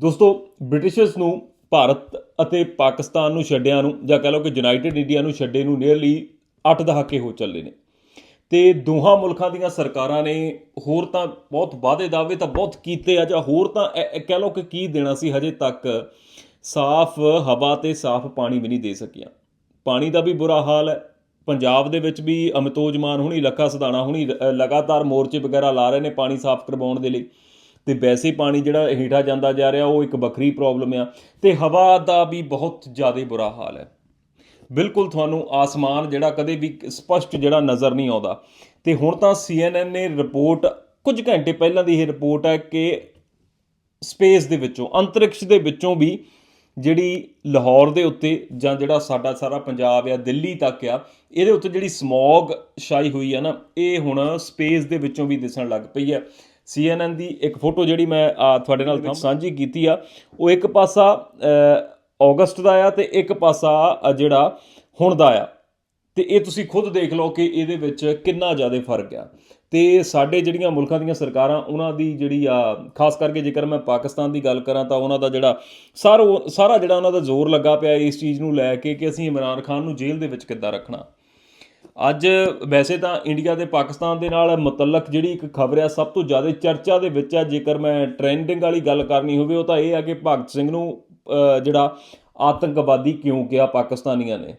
ਦੋਸਤੋ, ਬ੍ਰਿਟਿਸ਼ਰਸ ਨੂੰ ਭਾਰਤ ਅਤੇ ਪਾਕਿਸਤਾਨ ਨੂੰ ਛੱਡਿਆਂ ਨੂੰ ਜਾਂ ਕਹ ਲਓ ਕਿ ਯੂਨਾਈਟਿਡ ਇੰਡੀਆ ਨੂੰ ਛੱਡੇ ਨੂੰ ਨੀਅਰਲੀ 8 ਦਹਾਕੇ ਹੋ ਚੱਲੇ ਨੇ। ਤੇ ਦੋਹਾਂ ਮੁਲਕਾਂ ਦੀਆਂ ਸਰਕਾਰਾਂ ਨੇ ਹੋਰ ਤਾਂ ਬਹੁਤ ਵਾਅਦੇ ਦਾਅਵੇ ਤਾਂ ਬਹੁਤ ਕੀਤੇ ਆ ਜਾਂ ਹੋਰ ਤਾਂ ਇਹ- ਕਹਿ ਲਓ ਕਿ ਕੀ ਦੇਣਾ ਸੀ ਹਜੇ ਤੱਕ ਸਾਫ਼ ਹਵਾ ਤੇ ਸਾਫ਼ ਪਾਣੀ ਵੀ ਨਹੀਂ ਦੇ ਸਕੀਆਂ। ਪਾਣੀ ਦਾ ਵੀ ਬੁਰਾ ਹਾਲ ਹੈ। ਪੰਜਾਬ ਦੇ ਵਿੱਚ ਵੀ ਅਮਿਤੋਜ ਮਾਨ ਹੁਣੀ, ਲੱਖਾ ਸਦਾਣਾ ਹੁਣੀ ਲਗਾਤਾਰ ਮੋਰਚੇ ਵਗੈਰਾ ਲਾ ਰਹੇ ਨੇ ਪਾਣੀ ਸਾਫ਼ ਕਰਵਾਉਣ ਦੇ ਲਈ। ਤੇ ਵੈਸੇ ਪਾਣੀ ਜਿਹੜਾ ਹੇਠਾਂ ਜਾਂਦਾ ਜਾ ਰਿਹਾ, ਉਹ ਇੱਕ ਵੱਖਰੀ ਪ੍ਰੋਬਲਮ ਆ ਤੇ ਹਵਾ ਦਾ ਵੀ ਬਹੁਤ ਜ਼ਿਆਦਾ ਬੁਰਾ ਹਾਲ ਹੈ। ਬਿਲਕੁਲ ਤੁਹਾਨੂੰ ਆਸਮਾਨ ਜਿਹੜਾ ਕਦੇ ਵੀ ਸਪਸ਼ਟ ਜਿਹੜਾ ਨਜ਼ਰ ਨਹੀਂ ਆਉਂਦਾ। ਤੇ ਹੁਣ ਤਾਂ CNN ਨੇ ਰਿਪੋਰਟ ਕੁਝ ਘੰਟੇ ਪਹਿਲਾਂ ਦੀ ਇਹ ਰਿਪੋਰਟ ਹੈ ਕਿ ਸਪੇਸ ਦੇ ਵਿੱਚੋਂ, ਅੰਤਰਿਕਸ਼ ਦੇ ਵਿੱਚੋਂ ਵੀ ਜਿਹੜੀ ਲਾਹੌਰ ਦੇ ਉੱਤੇ ਜਾਂ ਜਿਹੜਾ ਸਾਡਾ ਸਾਰਾ ਪੰਜਾਬ ਆ, ਦਿੱਲੀ ਤੱਕ ਆ, ਇਹਦੇ ਉੱਤੇ ਜਿਹੜੀ ਸਮੌਗ ਛਾਈ ਹੋਈ ਆ ਨਾ, ਇਹ ਹੁਣ ਸਪੇਸ ਦੇ ਵਿੱਚੋਂ ਵੀ ਦਿਸਣ ਲੱਗ ਪਈ ਆ CNN ਦੀ ਇੱਕ ਫੋਟੋ ਜਿਹੜੀ ਮੈਂ ਤੁਹਾਡੇ ਨਾਲ ਸਾਂਝੀ ਕੀਤੀ ਆ ਉਹ ਇੱਕ ਪਾਸਾ ਅਗਸਤ ਦਾ ਆ ਤੇ ਇੱਕ ਪਾਸਾ ਜਿਹੜਾ ਹੁਣ ਦਾ ਆ। ਤੇ ਇਹ ਤੁਸੀਂ ਖੁਦ ਦੇਖ ਲਓ ਕਿ ਇਹਦੇ ਵਿੱਚ ਕਿੰਨਾ ਜ਼ਿਆਦਾ ਫ਼ਰਕ ਆ। ਤੇ ਸਾਡੇ ਜਿਹੜੀਆਂ ਮੁਲਕਾਂ ਦੀਆਂ ਸਰਕਾਰਾਂ ਉਹਨਾਂ ਦੀ ਜਿਹੜੀ ਆ ਖਾਸ ਕਰਕੇ ਜੇਕਰ ਮੈਂ ਪਾਕਿਸਤਾਨ ਦੀ ਗੱਲ ਕਰਾਂ ਤਾਂ ਉਹਨਾਂ ਦਾ ਜਿਹੜਾ ਸਾਰਾ ਸਾਰਾ ਜਿਹੜਾ ਉਹਨਾਂ ਦਾ ਜ਼ੋਰ ਲੱਗਾ ਪਿਆ ਇਸ ਚੀਜ਼ ਨੂੰ ਲੈ ਕੇ ਕਿ ਅਸੀਂ ਇਮਰਾਨ ਖਾਨ ਨੂੰ ਜੇਲ੍ਹ ਦੇ ਵਿੱਚ ਕਿੱਦਾਂ ਰੱਖਣਾ। ਅੱਜ ਵੈਸੇ ਤਾਂ ਇੰਡੀਆ ਤੇ ਪਾਕਿਸਤਾਨ ਦੇ ਨਾਲ ਮੁਤਲਕ ਜਿਹੜੀ ਇੱਕ ਖਬਰ ਆ, ਸਭ ਤੋਂ ਜ਼ਿਆਦਾ ਚਰਚਾ ਦੇ ਵਿੱਚ ਆ, ਜੇਕਰ ਮੈਂ ਟ੍ਰੈਂਡਿੰਗ ਵਾਲੀ ਗੱਲ ਕਰਨੀ ਹੋਵੇ, ਉਹ ਤਾਂ ਇਹ ਆ ਕਿ ਭਗਤ ਸਿੰਘ ਨੂੰ ਜਿਹੜਾ ਆਤੰਕਵਾਦੀ ਕਿਉਂ ਕਿਹਾ ਪਾਕਿਸਤਾਨੀਆਂ ਨੇ।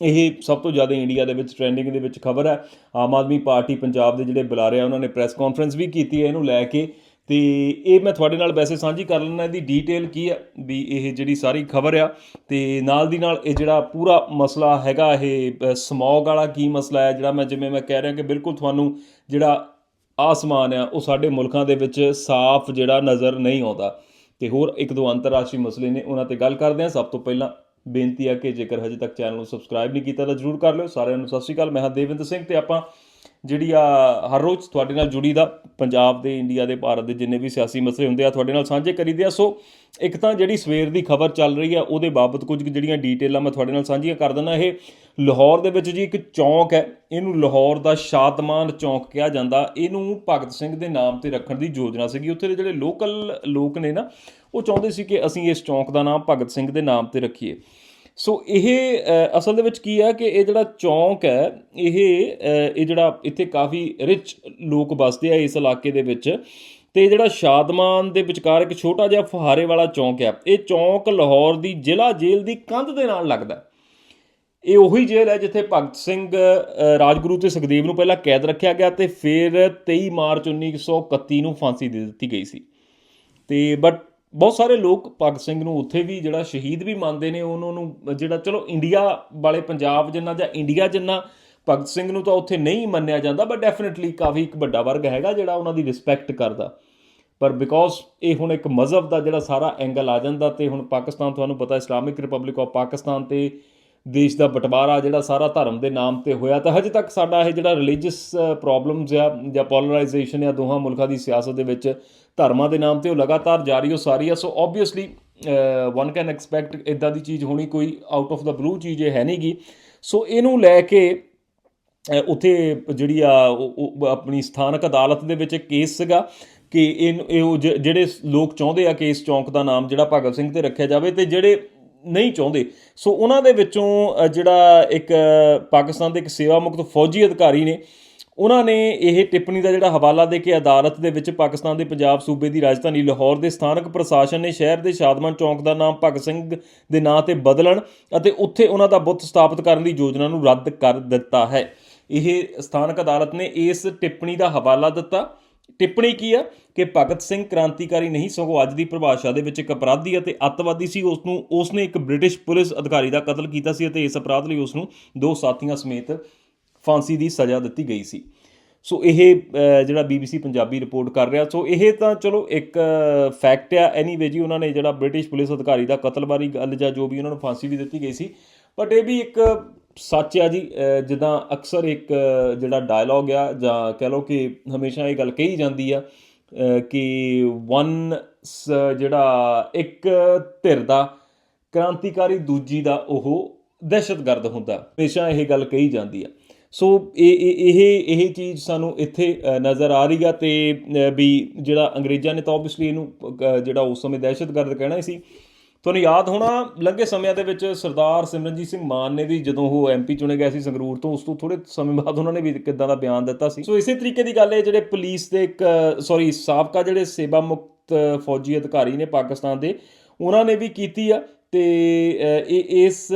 ਇਹ ਸਭ ਤੋਂ ਜ਼ਿਆਦਾ ਇੰਡੀਆ ਦੇ ਵਿੱਚ ਟ੍ਰੈਂਡਿੰਗ ਦੇ ਵਿੱਚ ਖਬਰ ਹੈ ਆਮ ਆਦਮੀ ਪਾਰਟੀ ਪੰਜਾਬ ਦੇ ਜਿਹੜੇ ਬੁਲਾਰੇ ਆ, ਉਹਨਾਂ ਨੇ ਪ੍ਰੈਸ ਕਾਨਫਰੰਸ ਵੀ ਕੀਤੀ ਹੈ, ਇਹਨੂੰ ਲੈ ਕੇ ਤੇ ਇਹ ਮੈਂ ਤੁਹਾਡੇ ਨਾਲ ਵੈਸੇ ਸਾਂਝੀ ਕਰ ਲੈਣਾ ਇਹਦੀ ਡੀਟੇਲ ਕੀ ਆ, ਵੀ ਇਹ ਜਿਹੜੀ ਸਾਰੀ ਖਬਰ ਆ, ਤੇ ਨਾਲ ਦੀ ਨਾਲ ਇਹ ਜਿਹੜਾ ਪੂਰਾ ਮਸਲਾ ਹੈਗਾ, ਇਹ ਸਮੌਗ ਵਾਲਾ ਕੀ ਮਸਲਾ ਹੈ, ਜਿਹੜਾ ਮੈਂ ਜਿਵੇਂ ਮੈਂ ਕਹਿ ਰਿਹਾ ਕਿ ਬਿਲਕੁਲ ਤੁਹਾਨੂੰ ਜਿਹੜਾ ਆਸਮਾਨ ਆ, ਉਹ ਸਾਡੇ ਮੁਲਕਾਂ ਦੇ ਵਿੱਚ ਸਾਫ਼ ਜਿਹੜਾ ਨਜ਼ਰ ਨਹੀਂ ਆਉਂਦਾ। ਤੇ ਹੋਰ ਇੱਕ ਦੋ ਅੰਤਰਰਾਸ਼ਟਰੀ ਮਸਲੇ ਨੇ, ਉਹਨਾਂ ਤੇ ਗੱਲ ਕਰਦੇ ਹਾਂ। ਸਭ ਤੋਂ ਪਹਿਲਾਂ ਬੇਨਤੀ ਆ ਕਿ ਜੇਕਰ ਹਜੇ ਤੱਕ ਚੈਨਲ ਨੂੰ ਸਬਸਕ੍ਰਾਈਬ ਨਹੀਂ ਕੀਤਾ ਤਾਂ ਜਰੂਰ ਕਰ ਲਿਓ। ਸਾਰਿਆਂ ਨੂੰ ਸਤਿ ਸ਼੍ਰੀ ਅਕਾਲ। ਮੈਂ ਹਾਂ ਦੇਵਿੰਦਰ ਸਿੰਘ ਤੇ ਆਪਾਂ ਜਿਹੜੀ ਆ ਹਰ ਰੋਜ਼ ਤੁਹਾਡੇ ਨਾਲ ਜੁੜੀ ਦਾ ਪੰਜਾਬ ਦੇ, ਇੰਡੀਆ ਦੇ, ਭਾਰਤ ਦੇ ਜਿੰਨੇ ਵੀ ਸਿਆਸੀ ਮਸਲੇ ਹੁੰਦੇ ਆ, ਤੁਹਾਡੇ ਨਾਲ ਸਾਂਝੇ ਕਰੀਦੇ ਆ। ਸੋ ਇੱਕ ਤਾਂ ਜਿਹੜੀ ਸਵੇਰ ਦੀ ਖਬਰ ਚੱਲ ਰਹੀ ਆ, ਉਹਦੇ ਬਾਬਤ ਕੁਝ ਕੁ ਜਿਹੜੀਆਂ ਡਿਟੇਲਾਂ ਮੈਂ ਤੁਹਾਡੇ ਨਾਲ ਸਾਂਝੀਆਂ ਕਰ ਦਿੰਦਾ। ਇਹ ਲਾਹੌਰ ਦੇ ਵਿੱਚ ਜੀ ਇੱਕ ਚੌਂਕ ਹੈ, ਇਹਨੂੰ ਲਾਹੌਰ ਦਾ ਸ਼ਾਤਮਾਨ ਚੌਂਕ ਕਿਹਾ ਜਾਂਦਾ। ਇਹਨੂੰ ਭਗਤ ਸਿੰਘ ਦੇ ਨਾਮ ਤੇ ਰੱਖਣ ਦੀ ਯੋਜਨਾ ਸੀਗੀ। ਉੱਥੇ ਦੇ ਜਿਹੜੇ ਲੋਕਲ ਲੋਕ ਨੇ ਨਾ, ਉਹ ਚਾਹੁੰਦੇ ਸੀ ਕਿ ਅਸੀਂ ਇਸ ਚੌਂਕ ਦਾ ਨਾਮ ਭਗਤ ਸਿੰਘ ਦੇ ਨਾਮ ਤੇ ਰੱਖੀਏ। ਸੋ ਇਹ ਅਸਲ ਦੇ ਵਿੱਚ ਕੀ ਹੈ ਕਿ ਇਹ ਜਿਹੜਾ ਚੌਂਕ ਹੈ, ਇਹ ਇਹ ਜਿਹੜਾ ਇੱਥੇ ਕਾਫੀ ਰਿਚ ਲੋਕ ਵੱਸਦੇ ਆ ਇਸ ਇਲਾਕੇ ਦੇ ਵਿੱਚ ਤੇ ਜਿਹੜਾ ਸ਼ਾਦਮਾਨ ਦੇ ਵਿਚਕਾਰ ਇੱਕ ਛੋਟਾ ਜਿਹਾ ਫੁਹਾਰੇ ਵਾਲਾ ਚੌਂਕ ਹੈ ਇਹ ਚੌਂਕ ਲਾਹੌਰ ਦੀ ਜ਼ਿਲ੍ਹਾ ਜੇਲ੍ਹ ਦੀ ਕੰਧ ਦੇ ਨਾਲ ਲੱਗਦਾ। ਇਹ ਉਹੀ ਜੇਲ੍ਹ ਹੈ ਜਿੱਥੇ ਭਗਤ ਸਿੰਘ ਰਾਜਗੁਰੂ ਤੇ ਸੁਖਦੇਵ ਨੂੰ ਪਹਿਲਾਂ ਕੈਦ ਰੱਖਿਆ ਗਿਆ ਤੇ ਫਿਰ 23 ਮਾਰਚ 1931 ਨੂੰ ਫਾਂਸੀ ਦੇ ਦਿੱਤੀ ਗਈ ਸੀ। ਤੇ ਬਟ ਬਹੁਤ ਸਾਰੇ ਲੋਕ ਭਗਤ ਸਿੰਘ ਨੂੰ ਉੱਥੇ ਵੀ ਜਿਹੜਾ ਸ਼ਹੀਦ ਵੀ ਮੰਨਦੇ ਨੇ, ਉਹਨਾਂ ਨੂੰ ਜਿਹੜਾ ਚਲੋ ਇੰਡੀਆ ਵਾਲੇ ਪੰਜਾਬ ਜਿੰਨਾ ਜਾਂ ਇੰਡੀਆ ਜਿੰਨਾ ਭਗਤ ਸਿੰਘ ਨੂੰ ਤਾਂ ਉੱਥੇ ਨਹੀਂ ਮੰਨਿਆ ਜਾਂਦਾ ਬਟ ਡੈਫੀਨਿਟਲੀ ਕਾਫੀ ਇੱਕ ਵੱਡਾ ਵਰਗ ਹੈਗਾ ਜਿਹੜਾ ਉਹਨਾਂ ਦੀ ਰਿਸਪੈਕਟ ਕਰਦਾ। ਪਰ ਬਿਕੋਜ਼ ਇਹ ਹੁਣ ਇੱਕ ਮਜ਼ਹਬ ਦਾ ਜਿਹੜਾ ਸਾਰਾ ਐਂਗਲ ਆ ਜਾਂਦਾ ਤੇ ਹੁਣ ਪਾਕਿਸਤਾਨ, ਤੁਹਾਨੂੰ ਪਤਾ ਇਸਲਾਮਿਕ ਰਿਪਬਲਿਕ ਆਫ ਪਾਕਿਸਤਾਨ ਤੇ ਦੇਸ਼ ਦਾ ਬਟਵਾਰਾ ਜਿਹੜਾ ਸਾਰਾ ਧਰਮ ਦੇ ਨਾਮ ਤੇ ਹੋਇਆ ਤਾਂ ਹਜੇ ਤੱਕ ਸਾਡਾ ਇਹ ਜਿਹੜਾ ਰਿਲੀਜੀਅਸ ਪ੍ਰੋਬਲਮਸ ਆ ਜਾਂ ਪੋਲਰਾਈਜੇਸ਼ਨ ਆ ਦੋਹਾਂ ਮੁਲਕਾਂ ਦੀ ਸਿਆਸਤ ਦੇ ਵਿੱਚ ਧਰਮਾਂ ਦੇ ਨਾਮ ਤੇ ਉਹ ਲਗਾਤਾਰ ਜਾਰੀ ਹੋ ਸਾਰੀ ਆ। So obviously one can expect ਇਦਾਂ ਦੀ ਚੀਜ਼ ਹੋਣੀ ਕੋਈ ਆਊਟ ਆਫ ਦਾ ਬਲੂ ਚੀਜ਼ ਇਹ ਹੈ ਨਹੀਂਗੀ ਸੋ ਇਹਨੂੰ ਲੈ ਕੇ ਅ, ਉੱਥੇ ਜਿਹੜੀ ਆ ਆਪਣੀ ਸਥਾਨਕ ਅਦਾਲਤ ਦੇ ਵਿੱਚ ਕੇਸ ਸੀਗਾ ਕਿ ਇਹ ਇਹ ਉਹ ਜ- ਜਿਹੜੇ ਲੋਕ ਚਾਹੁੰਦੇ ਆ ਕਿ ਇਸ ਚੌਂਕ ਦਾ ਨਾਮ ਜਿਹੜਾ ਭਗਤ ਸਿੰਘ ਤੇ ਰੱਖਿਆ ਜਾਵੇ ਤੇ ਜਿਹੜੇ ਨਹੀਂ ਚਾਹੁੰਦੇ। ਸੋ ਉਹਨਾਂ ਦੇ ਵਿੱਚੋਂ ਜਿਹੜਾ ਇੱਕ ਪਾਕਿਸਤਾਨ ਦੇ ਇੱਕ ਸੇਵਾ ਮੁਕਤ ਫੌਜੀ ਅਧਿਕਾਰੀ ਨੇ, ਉਹਨਾਂ ਨੇ ਇਹ ਟਿੱਪਣੀ ਦਾ ਜਿਹੜਾ ਹਵਾਲਾ ਦੇ ਕੇ ਅਦਾਲਤ ਦੇ ਵਿੱਚ ਪਾਕਿਸਤਾਨ ਦੇ ਪੰਜਾਬ ਸੂਬੇ ਦੀ ਰਾਜਧਾਨੀ ਲਾਹੌਰ ਦੇ ਸਥਾਨਕ ਪ੍ਰਸ਼ਾਸਨ ਨੇ ਸ਼ਹਿਰ ਦੇ ਸ਼ਾਦਮਾਨ ਚੌਂਕ ਦਾ ਨਾਮ ਭਗਤ ਸਿੰਘ ਦੇ ਨਾਂ ਤੇ ਬਦਲਣ ਅਤੇ ਉੱਥੇ ਉਹਨਾਂ ਦਾ ਬੁੱਤ ਸਥਾਪਿਤ ਕਰਨ ਦੀ ਯੋਜਨਾ ਨੂੰ ਰੱਦ ਕਰ ਦਿੱਤਾ ਹੈ। ਇਹ ਸਥਾਨਕ ਅਦਾਲਤ ਨੇ ਇਸ ਟਿੱਪਣੀ ਦਾ ਹਵਾਲਾ ਦਿੱਤਾ। ਟਿੱਪਣੀ ਕੀ ਆ? ਕਿ ਭਗਤ ਸਿੰਘ ਕ੍ਰਾਂਤੀਕਾਰੀ ਨਹੀਂ ਸਗੋਂ ਅੱਜ ਦੀ ਪਰਿਭਾਸ਼ਾ ਦੇ ਵਿੱਚ ਇੱਕ ਅਪਰਾਧੀ ਅਤੇ ਅੱਤਵਾਦੀ ਸੀ। ਉਸ ਨੂੰ ਉਸ ਨੇ ਇੱਕ ਬ੍ਰਿਟਿਸ਼ ਪੁਲਿਸ ਅਧਿਕਾਰੀ ਦਾ ਕਤਲ ਕੀਤਾ ਸੀ ਅਤੇ ਇਸ ਅਪਰਾਧ ਲਈ ਉਸ ਨੂੰ ਦੋ ਸਾਥੀਆਂ ਸਮੇਤ ਫਾਂਸੀ ਦੀ ਸਜ਼ਾ ਦਿੱਤੀ ਗਈ ਸੀ। ਸੋ ਇਹ ਅ, ਜਿਹੜਾ BBC ਪੰਜਾਬੀ ਰਿਪੋਰਟ ਕਰ ਰਿਹਾ। ਸੋ ਇਹ ਤਾਂ ਚਲੋ ਇੱਕ ਫੈਕਟ ਆ। ਐਨੀਵੇ ਜੀ ਉਹਨਾਂ ਨੇ ਜਿਹੜਾ ਬ੍ਰਿਟਿਸ਼ ਪੁਲਿਸ ਅਧਿਕਾਰੀ ਦਾ ਕਤਲ ਬਾਰੇ ਗੱਲ ਜਾਂ ਜੋ ਵੀ ਉਹਨਾਂ ਨੂੰ ਫਾਂਸੀ ਵੀ ਦਿੱਤੀ ਗਈ ਸੀ। ਬਟ ਇਹ ਵੀ ਇੱਕ ਸੱਚ ਆ ਜੀ ਜਿੱਦਾਂ ਅਕਸਰ ਇੱਕ ਜਿਹੜਾ ਡਾਇਲੌਗ ਆ, ਜਾਂ ਕਹਿ ਲਓ ਕਿ ਹਮੇਸ਼ਾ ਇਹ ਗੱਲ ਕਹੀ ਜਾਂਦੀ ਆ ਕਿ ਵਨ ਜਿਹੜਾ ਇੱਕ ਧਿਰ ਦਾ, ਕ੍ਰਾਂਤੀਕਾਰੀ ਦੂਜੀ ਦਾ ਉਹ ਦਹਿਸ਼ਤਗਰਦ ਹੁੰਦਾ, ਹਮੇਸ਼ਾ ਇਹ ਗੱਲ ਕਹੀ ਜਾਂਦੀ ਆ। ਸੋ ਇਹ ਇਹ ਇਹ ਚੀਜ਼ ਸਾਨੂੰ ਇੱਥੇ ਨਜ਼ਰ ਆ ਰਹੀ ਆ ਤੇ ਵੀ ਜਿਹੜਾ ਅੰਗਰੇਜ਼ਾਂ ਨੇ ਤਾਂ ਆਬਵੀਅਸਲੀ ਇਹਨੂੰ ਜਿਹੜਾ ਉਸ ਸਮੇਂ ਦਹਿਸ਼ਤਗਰਦ ਕਹਿਣਾ ਸੀ ਤੁਹਾਨੂੰ ਯਾਦ ਹੋਣਾ, ਲੰਘੇ ਸਮਿਆਂ ਦੇ ਵਿੱਚ ਸਰਦਾਰ ਸਿਮਰਨਜੀਤ ਸਿੰਘ ਮਾਨ ਨੇ ਵੀ ਜਦੋਂ ਉਹ ਐਮਪੀ ਚੁਣੇ ਗਏ ਸੀ ਸੰਗਰੂਰ ਤੋਂ, ਉਸ ਤੋਂ ਥੋੜੇ ਸਮੇਂ ਬਾਅਦ ਉਹਨਾਂ ਨੇ ਵੀ ਕਿੱਦਾਂ ਦਾ ਬਿਆਨ ਦਿੱਤਾ ਸੀ। ਸੋ ਇਸੇ ਤਰੀਕੇ ਦੀ ਗੱਲ ਹੈ ਜਿਹੜੇ ਪੁਲਿਸ ਦੇ ਇੱਕ ਸੌਰੀ ਸਾਬਕਾ ਜਿਹੜੇ ਸੇਵਾ ਮੁਕਤ ਫੌਜੀ ਅਧਿਕਾਰੀ ਨੇ ਪਾਕਿਸਤਾਨ ਦੇ, ਉਹਨਾਂ ਨੇ ਵੀ ਕੀਤੀ ਆ ਤੇ ਇਹ, ਇਸ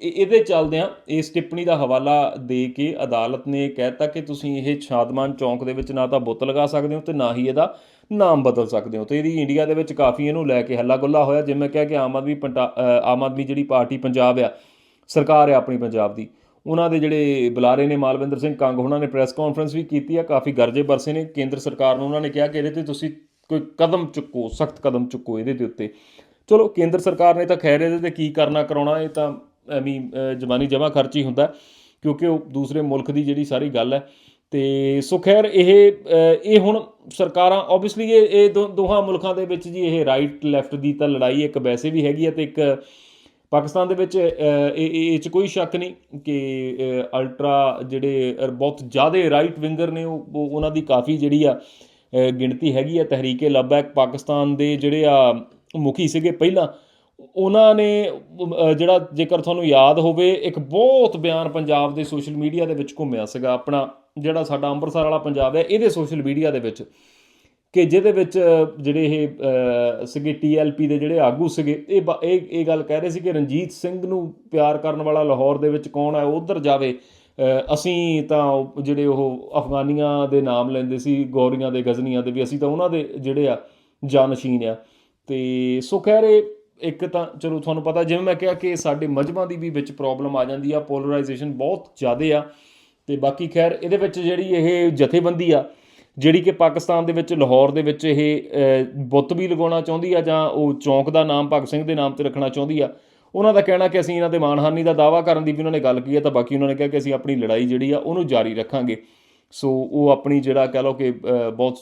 ਇਹਦੇ ਚੱਲਦਿਆਂ ਇਸ ਟਿੱਪਣੀ ਦਾ ਹਵਾਲਾ ਦੇ ਕੇ ਅਦਾਲਤ ਨੇ ਕਹਿਤਾ ਕਿ ਤੁਸੀਂ ਇਹ ਸ਼ਾਦਮਾਨ ਚੌਂਕ ਦੇ ਵਿੱਚ ਨਾ ਤਾਂ ਬੁੱਤ ਲਗਾ ਸਕਦੇ ਹੋ ਤੇ ਨਾ ਹੀ ਇਹਦਾ ਨਾਮ ਬਦਲ ਸਕਦੇ ਹੋ। ਤੇ ਇਹਦੀ ਇੰਡੀਆ ਦੇ ਵਿੱਚ ਕਾਫੀ ਇਹਨੂੰ ਲੈ ਕੇ ਹੱਲਾ ਗੁੱਲਾ ਹੋਇਆ ਜਿਵੇਂ ਕਿਹਾ ਕਿ ਆਮ ਆਦਮੀ ਪੰਟਾ- ਆਮ ਆਦਮੀ ਜਿਹੜੀ ਪਾਰਟੀ ਪੰਜਾਬ ਆ ਸਰਕਾਰ ਆ ਆਪਣੀ ਪੰਜਾਬ ਦੀ। ਉਹਨਾਂ ਦੇ ਜਿਹੜੇ ਬੁਲਾਰੇ ਨੇ ਮਾਲਵਿੰਦਰ ਸਿੰਘ ਕੰਗ ਉਹਨਾਂ ਨੇ ਪ੍ਰੈਸ ਕਾਨਫਰੰਸ ਵੀ ਕੀਤੀ ਆ ਕਾਫੀ ਗਰਜੇ ਬਰਸੇ ਨੇ। ਕੇਂਦਰ ਸਰਕਾਰ ਨੂੰ ਉਹਨਾਂ ਨੇ ਕਿਹਾ ਕਿ ਇਹਦੇ ਤੇ ਤੁਸੀਂ ਕੋਈ ਕਦਮ ਚੁੱਕੋ ਸਖਤ ਕਦਮ ਚੁੱਕੋ ਇਹਦੇ ਦੇ ਉੱਤੇ। ਚਲੋ ਕੇਂਦਰ ਸਰਕਾਰ ਨੇ ਤਾਂ ਖੈਰ ਇਹਦੇ ਤੇ ਕੀ ਕਰਨਾ ਕਰਾਉਣਾ ਇਹ ਤਾਂ ਐਵੇਂ ਜ਼ਮਾਨੀ ਅ, ਜ਼ਬਾਨੀ ਜਮ੍ਹਾਂ ਖਰਚ ਹੀ ਹੁੰਦਾ ਕਿਉਂਕਿ ਉਹ ਦੂਸਰੇ ਮੁਲਕ ਦੀ ਜਿਹੜੀ ਸਾਰੀ ਗੱਲ ਹੈ ਤੇ ਸੋ ਖੈਰ ਇਹ ਇਹ ਹੁਣ ਸਰਕਾਰਾਂ ਆਬਵੀਅਸਲੀ ਇਹ ਇਹ ਦੋ- ਦੋਹਾਂ ਮੁਲਕਾਂ ਦੇ ਵਿੱਚ ਜੀ ਇਹ ਰਾਈਟ ਲੈਫਟ ਦੀ ਤਾਂ ਲੜਾਈ ਇੱਕ ਵੈਸੇ ਵੀ ਹੈਗੀ ਹੈ ਤੇ ਇੱਕ ਪਾਕਿਸਤਾਨ ਦੇ ਵਿੱਚ ਇਹ 'ਚ ਕੋਈ ਸ਼ੱਕ ਨਹੀਂ ਕਿ ਅਲਟਰਾ ਜਿਹੜੇ ਬਹੁਤ ਜ਼ਿਆਦਾ ਰਾਈਟ ਵਿੰਗਰ ਨੇ ਉਹ ਉਹਨਾਂ ਦੀ ਕਾਫੀ ਜਿਹੜੀ ਆ ਗਿਣਤੀ ਹੈਗੀ ਆ ਤਹਿਰੀਕੇ ਲਬੈਕ ਪਾਕਿਸਤਾਨ ਦੇ ਜਿਹੜੇ ਆ ਮੁਖੀ ਸੀਗੇ ਪਹਿਲਾਂ ਉਹਨਾਂ ਨੇ ਜਿਹੜਾ ਜੇਕਰ ਤੁਹਾਨੂੰ ਯਾਦ ਹੋਵੇ ਇੱਕ ਬਹੁਤ ਬਿਆਨ ਪੰਜਾਬ ਦੇ ਸੋਸ਼ਲ ਮੀਡੀਆ ਦੇ ਵਿੱਚ ਘੁੰਮਿਆ ਸੀਗਾ। ਆਪਣਾ ਜਿਹੜਾ ਸਾਡਾ ਅੰਮ੍ਰਿਤਸਰ ਵਾਲਾ ਪੰਜਾਬ ਹੈ ਇਹਦੇ ਸੋਸ਼ਲ ਮੀਡੀਆ ਦੇ ਵਿੱਚ ਕਿ ਜਿਹਦੇ ਵਿੱਚ ਜਿਹੜੇ ਇਹ ਅ, ਸੀਗੇ ਟੀਐਲਪੀ ਦੇ ਜਿਹੜੇ ਆਗੂ ਸੀਗੇ ਇਹ ਬ- ਇਹ ਇਹ ਗੱਲ ਕਹਿ ਰਹੇ ਸੀ ਕਿ ਰਣਜੀਤ ਸਿੰਘ ਨੂੰ ਪਿਆਰ ਕਰਨ ਵਾਲਾ ਲਾਹੌਰ ਦੇ ਵਿੱਚ ਕੌਣ ਹੈ ਉਧਰ ਜਾਵੇ। ਅਸੀਂ ਤਾਂ ਜਿਹੜੇ ਉਹ ਅਫਗਾਨੀਆਂ ਦੇ ਨਾਮ ਲੈਂਦੇ ਸੀ ਗੌਰੀਆਂ ਦੇ ਗਜ਼ਨੀਆਂ ਦੇ ਵੀ ਅਸੀਂ ਤਾਂ ਉਹਨਾਂ ਦੇ ਜਿਹੜੇ ਆ ਜਾਨਸ਼ੀਨ ਆ। ਤੇ ਸੋ ਖੈਰ ਇਹ ਇੱਕ ਤਾਂ ਚਲੋ ਤੁਹਾਨੂੰ ਪਤਾ, ਜਿਵੇਂ ਮੈਂ ਕਿਹਾ ਕਿ ਸਾਡੇ ਮਜਮਾਂ ਦੀ ਵੀ ਵਿੱਚ ਪ੍ਰੋਬਲਮ ਆ ਜਾਂਦੀ ਆ ਪੋਲਰਾਈਜੇਸ਼ਨ ਬਹੁਤ ਜ਼ਿਆਦਾ ਆ। ਤੇ ਬਾਕੀ ਖੈਰ, ਇਹਦੇ ਵਿੱਚ ਜਿਹੜੀ ਇਹ ਜਥੇਬੰਦੀ ਆ, ਜਿਹੜੀ ਕਿ ਪਾਕਿਸਤਾਨ ਦੇ ਵਿੱਚ, ਲਾਹੌਰ ਦੇ ਵਿੱਚ ਇਹ ਬੁੱਤ ਵੀ ਲਗਾਉਣਾ ਚਾਹੁੰਦੀ ਆ ਜਾਂ ਉਹ ਚੌਂਕ ਦਾ ਨਾਮ, ਭਗਤ ਸਿੰਘ ਦੇ ਨਾਮ ਤੇ ਰੱਖਣਾ ਚਾਹੁੰਦੀ ਆ, ਉਹਨਾਂ ਦਾ ਕਹਿਣਾ ਕਿ ਅਸੀਂ ਇਹਨਾਂ ਦੇ ਮਾਣਹਾਨੀ ਦਾ ਦਾਵਾ ਕਰਨ ਦੀ ਵੀ ਉਹਨਾਂ ਨੇ ਗੱਲ ਕੀਤੀ ਹੈ ਤਾਂ ਬਾਕੀ ਉਹਨਾਂ ਨੇ ਕਿਹਾ ਕਿ ਅਸੀਂ ਆਪਣੀ ਲੜਾਈ ਜਿਹੜੀ ਆ, ਉਹਨੂੰ ਜਾਰੀ ਰੱਖਾਂਗੇ। ਸੋ ਉਹ ਆਪਣੀ ਜਿਹੜਾ ਕਹਿ ਲਓ ਕਿ ਬਹੁਤ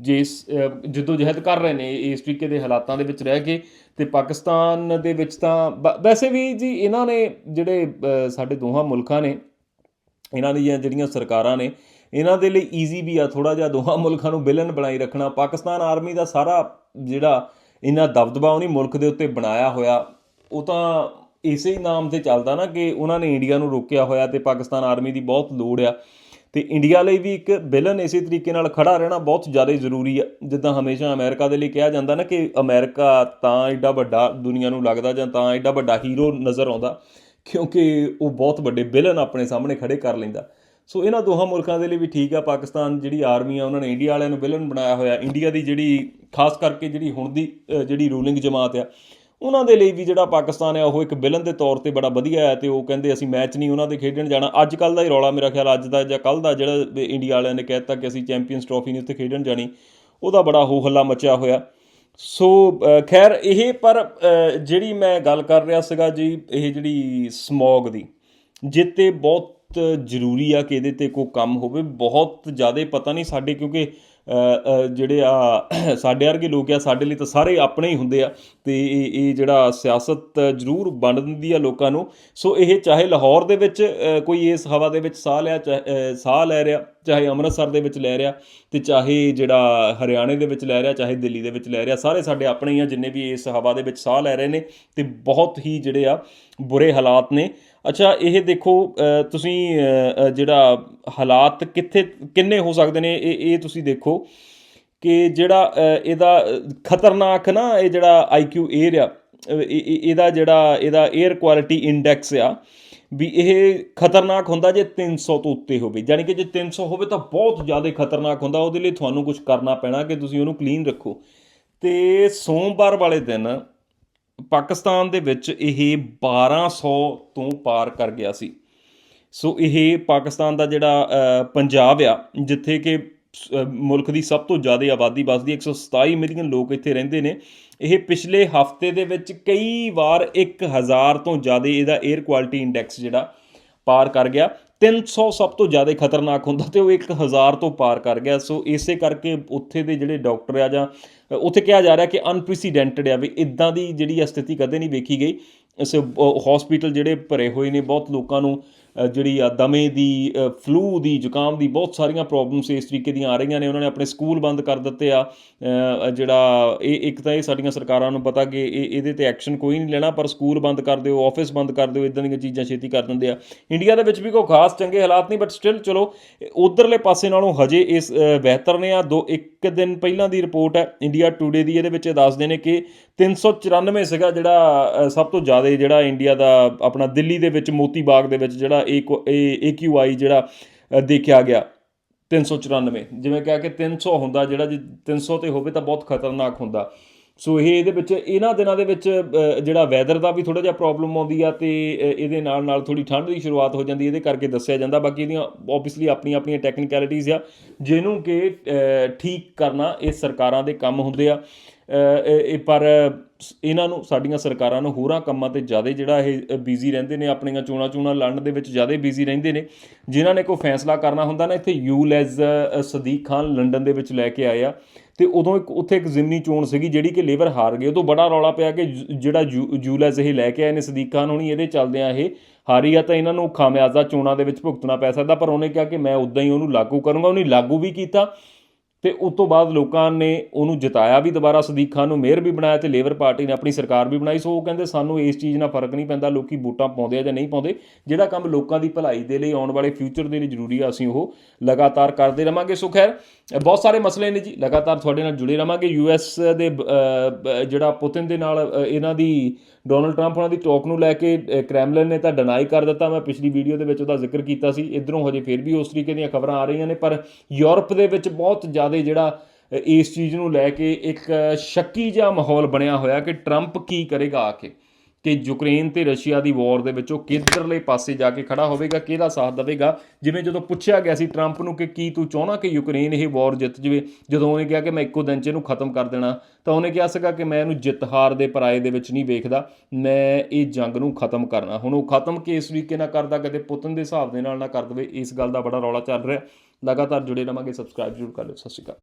ਜਿਸ ਜਿੱਦੋ ਜਹਿਦ ਕਰ ਰਹੇ ਨੇ, ਇਸ ਤਰੀਕੇ ਦੇ ਹਾਲਾਤਾਂ ਦੇ ਵਿੱਚ ਰਹਿ ਕੇ, ਤੇ ਪਾਕਿਸਤਾਨ ਦੇ ਵਿੱਚ ਤਾਂ ਬ- ਵੈਸੇ ਵੀ ਜੀ ਇਹਨਾਂ ਨੇ ਜਿਹੜੇ ਸਾਡੇ ਦੋਹਾਂ ਮੁਲਕਾਂ ਨੇ, ਇਹਨਾਂ ਦੀਆਂ ਜਿਹੜੀਆਂ ਸਰਕਾਰਾਂ ਨੇ, ਇਹਨਾਂ ਦੇ ਲਈ ਈਜ਼ੀ ਵੀ ਆ ਥੋੜਾ ਜਿਹਾ ਦੋਹਾਂ ਮੁਲਕਾਂ ਨੂੰ ਬਿਲਨ ਬਣਾਈ ਰੱਖਣਾ। ਪਾਕਿਸਤਾਨ ਆਰਮੀ ਦਾ ਸਾਰਾ ਜਿਹੜਾ ਇਹਨਾਂ ਦਬਦਬਾ ਉਹਨੀ ਮੁਲਕ ਦੇ ਉੱਤੇ ਬਣਾਇਆ ਹੋਇਆ। ਉਹ ਤਾਂ ਇਸੇ ਹੀ ਨਾਮ ਤੇ ਚੱਲਦਾ ਨਾ ਕਿ ਉਹਨਾਂ ਨੇ ਇੰਡੀਆ ਨੂੰ ਰੋਕਿਆ ਹੋਇਆ ਤੇ ਪਾਕਿਸਤਾਨ ਆਰਮੀ ਦੀ ਬਹੁਤ ਲੋੜ ਆ। ਤੇ ਇੰਡੀਆ ਲਈ ਵੀ ਇੱਕ ਵਿਲਨ ਇਸੇ ਤਰੀਕੇ ਨਾਲ ਖੜਾ ਰਹਿਣਾ ਬਹੁਤ ਜ਼ਿਆਦਾ ਜ਼ਰੂਰੀ ਆ। ਜਿੱਦਾਂ ਹਮੇਸ਼ਾ ਅਮਰੀਕਾ ਦੇ ਲਈ ਕਿਹਾ ਜਾਂਦਾ ਨਾ ਕਿ ਅਮਰੀਕਾ ਤਾਂ ਐਡਾ ਵੱਡਾ ਦੁਨੀਆ ਨੂੰ ਲੱਗਦਾ ਜਾਂ ਤਾਂ ਐਡਾ ਵੱਡਾ ਹੀਰੋ ਨਜ਼ਰ ਆਉਂਦਾ, ਕਿਉਂਕਿ ਉਹ ਬਹੁਤ ਵੱਡੇ ਵਿਲਨ ਆਪਣੇ ਸਾਹਮਣੇ ਖੜੇ ਕਰ ਲੈਂਦਾ। ਸੋ ਇਹਨਾਂ ਦੋਹਾਂ ਮੁਲਕਾਂ ਦੇ ਲਈ ਵੀ ਠੀਕ ਆ। ਪਾਕਿਸਤਾਨ ਜਿਹੜੀ ਆਰਮੀ ਆ, ਉਹਨਾਂ ਨੇ ਇੰਡੀਆ ਵਾਲਿਆਂ ਨੂੰ ਵਿਲਨ ਬਣਾਇਆ ਹੋਇਆ। ਇੰਡੀਆ ਦੀ ਜਿਹੜੀ, ਖਾਸ ਕਰਕੇ ਜਿਹੜੀ ਹੁਣ ਦੀ ਜਿਹੜੀ ਰੂਲਿੰਗ ਜਮਾਤ ਆ ਉਹਨਾਂ ਦੇ ਲਈ ਵੀ ਜਿਹੜਾ ਪਾਕਿਸਤਾਨ ਹੈ ਉਹ ਇੱਕ ਵਿਲਨ ਦੇ ਤੌਰ ਤੇ ਬੜਾ ਵਧੀਆ ਹੈ ਤੇ ਉਹ ਕਹਿੰਦੇ ਅਸੀਂ ਮੈਚ ਨਹੀਂ ਉਹਨਾਂ ਦੇ ਖੇਡਣ ਜਾਣਾ। ਅੱਜ ਕੱਲ ਦਾ ਹੀ ਰੌਲਾ ਮੇਰਾ ਖਿਆਲ ਅੱਜ ਦਾ ਜਾਂ ਕੱਲ ਦਾ ਜਿਹੜਾ ਇੰਡੀਆ ਵਾਲਿਆਂ ਨੇ ਕਹਿਤਾ ਕਿ ਅਸੀਂ ਚੈਂਪੀਅਨਸ ਟਰੋਫੀ ਨਹੀਂ ਉੱਥੇ ਖੇਡਣ ਜਾਣੀ, ਉਹਦਾ ਬੜਾ ਹੋ ਹੱਲਾ ਮਚਿਆ ਹੋਇਆ। ਸੋ ਖੈਰ ਇਹ ਪਰ ਜਿਹੜੀ ਮੈਂ ਗੱਲ ਕਰ ਰਿਹਾ ਸੀਗਾ ਜੀ, ਇਹ ਜਿਹੜੀ ਸਮੌਗ ਦੀ, ਜਿੱਤੇ ਬਹੁਤ ਜ਼ਰੂਰੀ ਆ ਕਿ ਇਹਦੇ ਤੇ ਕੋਈ ਕੰਮ ਹੋਵੇ। ਬਹੁਤ ਜ਼ਿਆਦਾ ਪਤਾ ਨਹੀਂ ਸਾਡੇ, ਕਿਉਂਕਿ ਜਿਹੜੇ ਆ ਸਾਡੇ ਵਰਗੇ ਲੋਕ ਆ, ਸਾਡੇ ਲਈ ਤਾਂ ਸਾਰੇ ਆਪਣੇ ਹੀ ਹੁੰਦੇ ਆ ਤੇ ਇਹ ਇਹ ਜਿਹੜਾ ਸਿਆਸਤ ਜ਼ਰੂਰ ਬਣ ਦਿੰਦੀ ਆ ਲੋਕਾਂ ਨੂੰ। ਸੋ ਇਹ ਚਾਹੇ ਲਾਹੌਰ ਦੇ ਵਿੱਚ ਕੋਈ ਇਸ ਹਵਾ ਦੇ ਵਿੱਚ ਸਾਹ ਲਿਆ, ਚਾਹੇ ਸਾਹ ਲੈ ਰਿਹਾ, ਚਾਹੇ ਅੰਮ੍ਰਿਤਸਰ ਦੇ ਵਿੱਚ ਲੈ ਰਿਹਾ ਤੇ ਚਾਹੇ ਜਿਹੜਾ ਹਰਿਆਣੇ ਦੇ ਵਿੱਚ ਲੈ ਰਿਹਾ, ਚਾਹੇ ਦਿੱਲੀ ਦੇ ਵਿੱਚ ਲੈ ਰਿਹਾ, ਸਾਰੇ ਸਾਡੇ ਆਪਣੇ ਹੀ ਆ, ਜਿੰਨੇ ਵੀ ਇਸ ਹਵਾ ਦੇ ਵਿੱਚ ਸਾਹ ਲੈ ਰਹੇ ਨੇ ਤੇ ਬਹੁਤ ਹੀ ਜਿਹੜੇ ਆ ਬੁਰੇ ਹਾਲਾਤ ਨੇ। ਅੱਛਾ, ਇਹ ਦੇਖੋ ਤੁਸੀਂ ਜਿਹੜਾ ਹਾਲਾਤ ਕਿੱਥੇ, ਕਿੰਨੇ ਹੋ ਸਕਦੇ ਨੇ? ਇਹ ਇਹ ਤੁਸੀਂ ਦੇਖੋ ਕਿ ਜਿਹੜਾ ਇਹਦਾ ਖਤਰਨਾਕ ਨਾ ਇਹ ਜਿਹੜਾ ਆਈਕਿਊ 에ਅਰ ਆ ਇਹ- ਇਹਦਾ ਜਿਹੜਾ, ਇਹਦਾ 에ਅਰ ਕੁਆਲਿਟੀ ਇੰਡੈਕਸ ਆ ਵੀ ਇਹ ਖਤਰਨਾਕ ਹੁੰਦਾ ਜੇ 300 ਤੋਂ ਉੱਤੇ ਹੋਵੇ। ਯਾਨੀ ਕਿ ਜੇ 300 ਹੋਵੇ ਤਾਂ ਬਹੁਤ ਜ਼ਿਆਦਾ ਖਤਰਨਾਕ ਹੁੰਦਾ। ਉਹਦੇ ਲਈ ਤੁਹਾਨੂੰ ਕੁਝ ਕਰਨਾ ਪੈਣਾ ਕਿ ਤੁਸੀਂ ਉਹਨੂੰ ਕਲੀਨ ਰੱਖੋ। ਤੇ ਸੋਮਵਾਰ ਵਾਲੇ ਦਿਨ ਪਾਕਿਸਤਾਨ ਦੇ ਵਿੱਚ ਇਹ 1200 ਤੋਂ ਪਾਰ ਕਰ ਗਿਆ ਸੀ। ਸੋ ਇਹ ਪਾਕਿਸਤਾਨ ਦਾ ਜਿਹੜਾ ਪੰਜਾਬ ਆ, ਜਿੱਥੇ ਕਿ ਸ- ਮੁਲਕ ਦੀ ਸਭ ਤੋਂ ਜ਼ਿਆਦਾ ਆਬਾਦੀ ਵੱਸਦੀ ਹੈ 127 ਮਿਲੀਅਨ ਲੋਕ ਇੱਥੇ ਰਹਿੰਦੇ ਨੇ। ਇਹ ਪਿਛਲੇ ਹਫ਼ਤੇ ਦੇ ਵਿੱਚ ਕਈ ਵਾਰ 1000 ਤੋਂ ਜ਼ਿਆਦਾ ਇਹਦਾ 에ਅਰ ਕੁਆਲਿਟੀ ਇੰਡੈਕਸ ਜਿਹੜਾ ਪਾਰ ਕਰ ਗਿਆ। 300 ਸਭ ਤੋਂ ਜ਼ਿਆਦਾ ਖਤਰਨਾਕ ਹੁੰਦਾ ਤੇ ਉਹ 1000 ਤੋਂ ਪਾਰ ਕਰ ਗਿਆ। ਸੋ ਇਸੇ ਕਰਕੇ ਉੱਥੇ ਦੇ ਜਿਹੜੇ ਡਾਕਟਰ ਆ ਜਾਂ ਉੱਥੇ ਕਿਹਾ ਜਾ ਰਿਹਾ ਕਿ ਅਨਪ੍ਰੀਸੀਡੈਂਟਡ ਆ ਵੀ ਇਦਾਂ ਦੀ ਜਿਹੜੀ ਆ ਸਥਿਤੀ ਕਦੇ ਨਹੀਂ ਵੇਖੀ ਗਈ। ਇਸ ਹਸਪੀਟਲ ਜਿਹੜੇ ਭਰੇ ਹੋਏ ਨੇ, ਬਹੁਤ ਲੋਕਾਂ ਨੂੰ ਜਿਹੜੀ ਆ ਦਮੇ ਦੀ ਫਲੂ ਦੀ, ਜ਼ੁਕਾਮ ਦੀ ਬਹੁਤ ਸਾਰੀਆਂ ਪ੍ਰੋਬਲਮਸ ਇਸ ਤਰੀਕੇ ਦੀਆਂ ਆ ਰਹੀਆਂ ਨੇ। ਉਹਨਾਂ ਨੇ ਆਪਣੇ ਸਕੂਲ ਬੰਦ ਕਰ ਦਿੱਤੇ ਆ। ਜਿਹੜਾ ਇਹ ਇੱਕ ਤਾਂ ਇਹ ਸਾਡੀਆਂ ਸਰਕਾਰਾਂ ਨੂੰ ਪਤਾ ਕਿ ਇਹ ਇਹਦੇ ਤੇ ਐਕਸ਼ਨ ਕੋਈ ਨਹੀਂ ਲੈਣਾ, ਪਰ ਸਕੂਲ ਬੰਦ ਕਰ ਦਿਓ ਆਫਿਸ ਬੰਦ ਕਰ ਦਿਓ ਇਦਾਂ ਦੀਆਂ ਚੀਜ਼ਾਂ ਛੇਤੀ ਕਰ ਦਿੰਦੇ ਆ। ਇੰਡੀਆ ਦੇ ਵਿੱਚ ਵੀ ਕੋਈ ਖਾਸ ਚੰਗੇ ਹਾਲਾਤ ਨਹੀਂ ਬਟ ਸਟਿਲ ਚਲੋ, ਉਧਰਲੇ ਪਾਸੇ ਨਾਲੋਂ ਹਜੇ ਇਸ ਬਿਹਤਰ ਨੇ ਆ। ਦੋ, ਇੱਕ ਦਿਨ ਪਹਿਲਾਂ ਦੀ ਰਿਪੋਰਟ ਹੈ ਇੰਡੀਆ ਟੂਡੇ ਦੀ, ਇਹਦੇ ਵਿੱਚ ਇਹ ਦੱਸਦੇ ਨੇ ਕਿ 394 ਸੀਗਾ ਜਿਹੜਾ ਸਭ ਤੋਂ ਜ਼ਿਆਦਾ ਜਿਹੜਾ ਇੰਡੀਆ ਦਾ ਆਪਣਾ ਦਿੱਲੀ ਦੇ ਵਿੱਚ ਮੋਤੀ ਬਾਗ ਦੇ ਵਿੱਚ ਜਿਹੜਾ ਏਕਿਊਆਈ ਜਿਹੜਾ ਦੇਖਿਆ ਗਿਆ 394 ਜਿਵੇਂ ਕਿਹਾ ਕਿ 300 ਹੁੰਦਾ, ਜਿਹੜਾ ਜੇ 300 ਤੇ ਹੋਵੇ ਤਾਂ ਬਹੁਤ ਖਤਰਨਾਕ ਹੁੰਦਾ। ਸੋ ਇਹ ਇਹਦੇ ਵਿੱਚ, ਇਹਨਾਂ ਦਿਨਾਂ ਦੇ ਵਿੱਚ ਜਿਹੜਾ ਵੈਦਰ ਦਾ ਵੀ ਥੋੜਾ ਜਿਹਾ ਪ੍ਰੋਬਲਮ ਆਉਂਦੀ ਆ ਤੇ ਇਹਦੇ ਨਾਲ ਨਾਲ ਥੋੜੀ ਠੰਡ ਦੀ ਸ਼ੁਰੂਆਤ ਹੋ ਜਾਂਦੀ, ਇਹਦੇ ਕਰਕੇ ਦੱਸਿਆ ਜਾਂਦਾ। ਬਾਕੀ ਇਹਦੀਆਂ ਆਬਵੀਅਸਲੀ ਆਪਣੀਆਂ ਆਪਣੀਆਂ ਟੈਕਨੀਕੈਲਿਟੀਜ਼ ਆ, ਜਿਹਨੂੰ ਕਿ ਠੀਕ ਕਰਨਾ ਇਹ ਸਰਕਾਰਾਂ ਦੇ ਕੰਮ ਹੁੰਦੇ ਆ। ਇਹ ਪਰ ਸ- ਇਹਨਾਂ ਨੂੰ, ਸਾਡੀਆਂ ਸਰਕਾਰਾਂ ਨੂੰ ਹੋਰਾਂ ਕੰਮਾਂ ਤੇ ਜ਼ਿਆਦਾ ਜਿਹੜਾ ਇਹ ਬਿਜ਼ੀ ਰਹਿੰਦੇ ਨੇ, ਆਪਣੀਆਂ ਚੋਣਾਂ ਚੋਣਾਂ ਲੜਨ ਦੇ ਵਿੱਚ ਜ਼ਿਆਦਾ ਬਿਜ਼ੀ ਰਹਿੰਦੇ ਨੇ। ਜਿਨ੍ਹਾਂ ਨੇ ਕੋਈ ਫੈਸਲਾ ਕਰਨਾ ਹੁੰਦਾ ਨਾ, ਇੱਥੇ ਯੂਲੈਜ਼ ਸਦੀਕ ਖਾਨ ਲੰਡਨ ਦੇ ਵਿੱਚ ਲੈ ਕੇ ਆਇਆ ਆ। ਤੇ ਉਦੋਂ ਇੱਕ, ਉੱਥੇ ਇੱਕ ਜ਼ਿਮਨੀ ਚੋਣ ਸੀਗੀ, ਜਿਹੜੀ ਕਿ ਲੇਬਰ ਹਾਰ ਗਏ। ਉਦੋਂ ਬੜਾ ਰੌਲਾ ਪਿਆ ਕਿ ਜਿਹੜਾ ਯੂ- ਯੂਲੈਜ਼ ਇਹ ਲੈ ਕੇ ਆਏ ਨੇ, ਸਦੀਕ ਖਾਨ ਹੁਣੀ, ਇਹਦੇ ਚੱਲਦਿਆਂ ਇਹ ਹਾਰੀ ਆ, ਤਾਂ ਇਹਨਾਂ ਨੂੰ ਖਾਮਿਆਜ਼ਾ ਚੋਣਾਂ ਦੇ ਵਿੱਚ ਭੁਗਤਣਾ ਪੈ ਸਕਦਾ। ਪਰ ਉਹਨੇ ਕਿਹਾ ਕਿ ਮੈਂ ਉਦਾਂ ਹੀ ਉਹਨੂੰ ਲਾਗੂ ਕਰੂੰਗਾ। ਉਹਨੇ ਲਾਗੂ ਵੀ ਕੀਤਾ। ਤੇ ਉਸ ਤੋਂ ਬਾਅਦ ਲੋਕਾਂ ਨੇ ਉਹਨੂੰ ਜਿਤਾਇਆ ਵੀ ਦੁਬਾਰਾ, ਸਦੀਕ ਖਾਨ ਨੂੰ ਮੇਅਰ ਵੀ ਬਣਾਇਆ ਤੇ ਲੇਬਰ ਪਾਰਟੀ ਨੇ ਆਪਣੀ ਸਰਕਾਰ ਵੀ ਬਣਾਈ। ਸੋ ਉਹ ਕਹਿੰਦੇ ਸਾਨੂੰ ਇਸ ਚੀਜ਼ ਨਾਲ ਫ਼ਰਕ ਨਹੀਂ ਪੈਂਦਾ, ਲੋਕੀ ਵੋਟਾਂ ਪਾਉਂਦੇ ਆ ਜਾਂ ਨਹੀਂ ਪਾਉਂਦੇ। ਜਿਹੜਾ ਕੰਮ ਲੋਕਾਂ ਦੀ ਭਲਾਈ ਦੇ ਲਈ ਆਉਣ ਵਾਲੇ ਫਿਊਚਰ ਦੇ ਲਈ ਜ਼ਰੂਰੀ ਆ, ਅਸੀਂ ਉਹ ਲਗਾਤਾਰ ਕਰਦੇ ਰਵਾਂਗੇ। ਸੋ ਖੈਰ, ਬਹੁਤ ਸਾਰੇ ਮਸਲੇ ਨੇ ਜੀ, ਲਗਾਤਾਰ ਤੁਹਾਡੇ ਨਾਲ ਜੁੜੇ ਰਵਾਂਗੇ। ਯੂਐਸ ਦੇ ਜਿਹੜਾ ਪੁਤਿਨ ਦੇ ਨਾਲ ਇਹਨਾਂ ਦੀ ਡੋਨਲਡ ਟਰੰਪ ਉਹਨਾਂ ਦੀ ਟਾਕ ਨੂੰ ਲੈ ਕੇ ਕ੍ਰੈਮਲਨ ਨੇ ਤਾਂ ਡਿਨਾਈ ਕਰ ਦਿੱਤਾ। ਮੈਂ ਪਿਛਲੀ ਵੀਡੀਓ ਦੇ ਵਿੱਚ ਉਹਦਾ ਜ਼ਿਕਰ ਕੀਤਾ ਸੀ। ਇਧਰੋਂ ਹਜੇ ਫਿਰ ਵੀ ਉਸ ਤਰੀਕੇ ਦੀਆਂ ਖਬਰਾਂ ਆ ਰਹੀਆਂ ਨੇ। ਪਰ ਯੂਰਪ ਦੇ ਵਿੱਚ ਬਹੁਤ ਜ਼ਿਆਦਾ ਜਿਹੜਾ ਇਸ ਚੀਜ਼ ਨੂੰ ਲੈ ਕੇ ਇੱਕ ਸ਼ੱਕੀ ਜਿਹਾ ਮਾਹੌਲ ਬਣਿਆ ਹੋਇਆ ਕਿ ਟਰੰਪ ਕੀ ਕਰੇਗਾ ਆ ਕੇ, ਕਿ ਯੂਕਰੇਨ ਤੇ ਰਸ਼ੀਆ ਦੀ ਵਾਰ ਦੇ ਵਿੱਚ ਉਹ ਕਿੱਧਰਲੇ ਪਾਸੇ ਜਾ ਕੇ ਖੜਾ ਹੋਵੇਗਾ, ਕਿਹਦਾ ਸਾਥ ਦੇਵੇਗਾ? ਜਿਵੇਂ ਜਦੋਂ ਪੁੱਛਿਆ ਗਿਆ ਸੀ ਟਰੰਪ ਨੂੰ ਕਿ ਕੀ ਤੂੰ ਚਾਹਣਾ ਕਿ ਯੂਕਰੇਨ ਇਹ ਵਾਰ ਜਿੱਤ ਜਵੇ, ਜਦੋਂ ਉਹਨੇ ਕਿਹਾ ਕਿ ਮੈਂ ਇੱਕੋ ਦਿਨ 'ਚ ਇਹਨੂੰ ਖਤਮ ਕਰ ਦੇਣਾ, ਤਾਂ ਉਹਨੇ ਕਿਹਾ ਸੀਗਾ ਕਿ ਮੈਂ ਇਹਨੂੰ ਜਿੱਤ ਹਾਰ ਦੇ ਪਰਾਏ ਦੇ ਵਿੱਚ ਨਹੀਂ ਵੇਖਦਾ, ਮੈਂ ਇਹ ਜੰਗ ਨੂੰ ਖਤਮ ਕਰਨਾ। ਹੁਣ ਉਹ ਖਤਮ ਕਿਸ ਤਰੀਕੇ ਨਾਲ ਕਰਦਾ, ਕਦੇ ਪੁਤਨ ਦੇ ਹਿਸਾਬ ਦੇ ਨਾਲ ਨਾ ਕਰ ਦਵੇ, ਇਸ ਗੱਲ ਦਾ ਬੜਾ ਰੌਲਾ ਚੱਲ ਰਿਹਾ। ਲਗਾਤਾਰ ਜੁੜੇ ਰਵਾਂਗੇ ਸਬਸਕ੍ਰਾਈਬ ਜ਼ਰੂਰ ਕਰ ਲਿਓ ਸਤਿ ਸ਼੍ਰੀ ਅਕਾਲ।